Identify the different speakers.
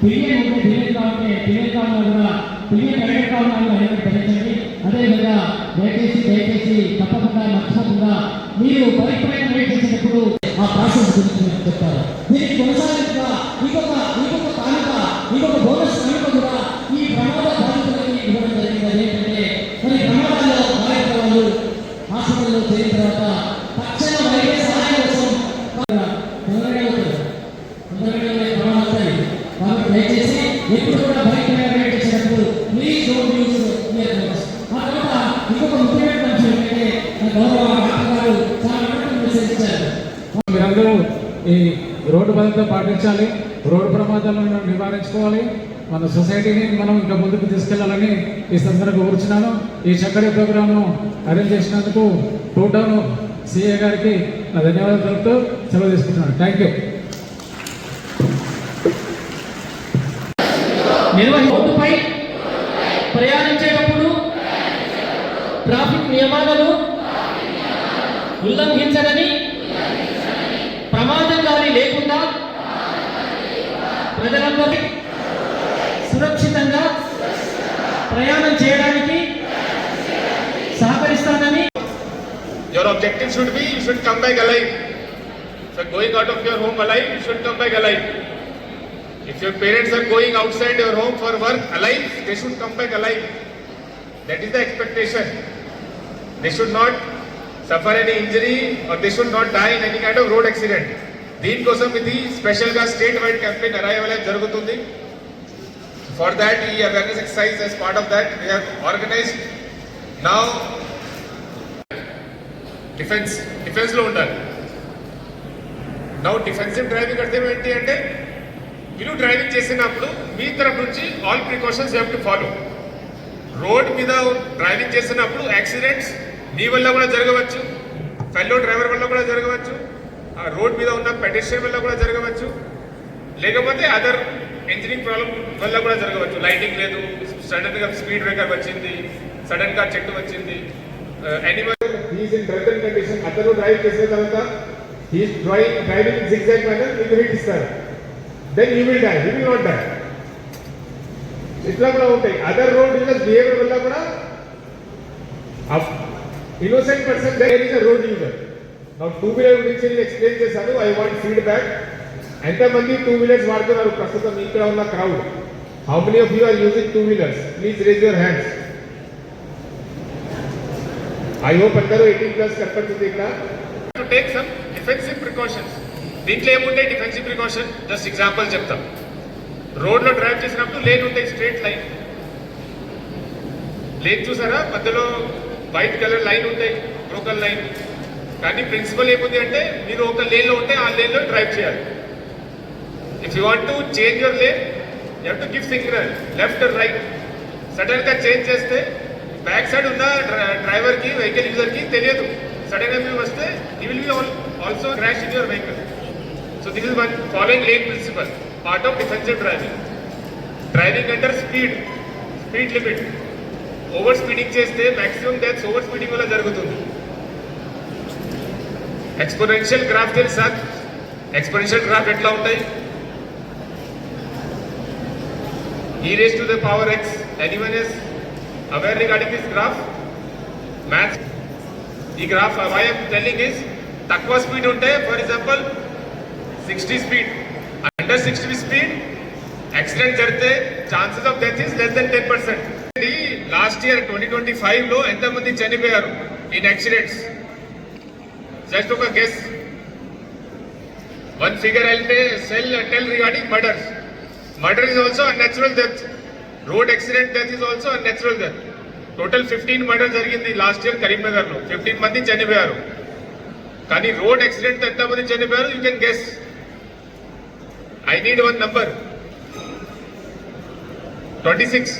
Speaker 1: Pillion ఉంటే పిలియన్గా ఉంటే పిలియన్గా కూడా పిలియన్ అడిగేట్గా ఉన్నా అనేది భరించండి అదేవిధంగా దయచేసి దయచేసి తప్పకుండా నచ్చకుండా మీరు బైక్ పైన వెయిట్ చేసేటప్పుడు ఆ ప్రాసెస్ గురించి నేను చెప్తారు దీనికి కొనసాగింపుగా ఇంకొక ఇంకొక కానుక ఇంకొక బోనస్ కానుక కూడా ఈ ప్రమాద బాధితులకి ఇవ్వడం జరిగింది అదేంటంటే మరి ప్రమాదాల్లో బాధితుల వాళ్ళు హాస్పిటల్లో చేరిన తర్వాత
Speaker 2: ఈ రోడ్డు భద్రత పాటించాలి రోడ్డు ప్రమాదాలను నివారించుకోవాలి. మన సొసైటీని మనం ఇంకా ముందుకు తీసుకెళ్ళాలని ఈ సందర్భంగా కూర్చున్నాను. ఈ చక్కటి ప్రోగ్రామ్ను అరేంజ్ చేసినందుకు టూ సిఏ గారికి నా ధన్యవాదాలు తెలుపుతూ సెలవు తీసుకుంటున్నాను. థ్యాంక్ యూ
Speaker 1: నిర్వహి ప్రయాణించేటప్పుడు ట్రాఫిక్ నియమాలను ఉల్లంఘించదని ప్రమాదం కానీ లేకుండా ప్రజలందరూ సురక్షితంగా ప్రయాణం చేయడానికి సహకరిస్తానని
Speaker 3: Your objective should be you should come back alive. So going out of your home alive, you should come back alive. If your parents are going outside your home for work alive, they should come back alive. That is the expectation. They should not suffer any injury or they should not die in any kind of road accident. దీనికోసం ఇది స్పెషల్గా state wide campaign arrival జరుగుతుంది. For that ఈ awareness exercise is part of that we have organized defence డిఫెన్స్లో ఉండాలి. Now defensive driving అర్థం ఏంటి అంటే మీరు డ్రైవింగ్ చేసినప్పుడు మీ తరఫు నుంచి all precautions have to follow road మీద డ్రైవింగ్ చేసినప్పుడు యాక్సిడెంట్స్ మీ వల్ల కూడా జరగవచ్చు. ఫెల్లో డ్రైవర్ వల్ల కూడా జరగవచ్చు. ఆ రోడ్ మీద ఉన్న పెడిస్ట్రియన్ వల్ల కూడా జరగవచ్చు. లేకపోతే అదర్ ఇంజనీరింగ్ ప్రాబ్లం వల్ల కూడా జరగవచ్చు. లైటింగ్ లేదు. సడన్గా స్పీడ్ బ్రేకర్ వచ్చింది. సడన్గా చెట్టు వచ్చింది. Anyone he's in drug condition అతను డ్రైవ్ చేసిన తర్వాత he's driving driving zigzag manner మీకు హిట్ ఇస్తారు. Then you will die you will not die ఇట్లా కూడా ఉంటాయి. అదర్ రోడ్ యూజర్స్ బిహేవియర్ వల్ల కూడా innocent person there is a road user నా టూ వీలర్ గురించి నేను ఎక్స్ప్లెయిన్ చేశాను. ఐ వాంట్ ఫీడ్బ్యాక్ ఎంతమంది టూ వీలర్స్ వాడుతున్నారు? ప్రస్తుతం ఇక్కడ ఉన్న crowd how many of you are using two wheelers please raise your hands I hope అందరూ ఎయిటీన్ ప్లస్ కనపడుతుంది ఇక్కడ. To take some defensive precautions దీంట్లో ఏముంటాయి? డిఫెన్సివ్ ప్రికాషన్ జస్ట్ ఎగ్జాంపుల్ చెప్తాం. రోడ్లో డ్రైవ్ చేసినప్పుడు లేన్ ఉంటాయి స్ట్రేట్ లైన్ లేన్ చూసారా? మధ్యలో వైట్ కలర్ లైన్ ఉంటాయి బ్రోకన్ లైన్ కానీ ప్రిన్సిపల్ ఏముంది అంటే మీరు ఒక లేన్లో ఉంటే ఆ లేన్లో డ్రైవ్ చేయాలి. If you want to change your lane you to give signal left right సడన్గా చేంజ్ చేస్తే బ్యాక్ సైడ్ ఉన్న డ్రైవర్కి వెహికల్ యూజర్కి తెలియదు. సడన్గా మీరు వస్తే ఈ will be also crash in your vehicle so this is one following lane principle part of defensive driving driving under speed speed limit over speeding చేస్తే మాక్సిమం డెత్స్ ఓవర్ స్పీడింగ్ వల్ల జరుగుతుంది. ఎక్స్పోనెన్షియల్ గ్రాఫ్ తెలుసా? Exponential graph ఎట్లా ఉంటాయి? e raised to the power x. Anyone is aware regarding this graph? Maths. ఈ graph why telling telling తక్కువ speed ఉంటే for example sixty speed under sixty speed accident జరిగితే chances of death is less than ten percent last year twenty twenty ఫైవ్లో ఎంతమంది చనిపోయారు? In accidents just ఒక guess one figure వెళ్తే cell tell regarding murders murder is also unnatural death road accident death is also unnatural death total fifteen murder జరిగింది last year కరీంనగర్లో fifteen మంది చనిపోయారు. కానీ రోడ్ యాక్సిడెంట్ ఎంతమంది చనిపోయారు? You can guess I need one number twenty six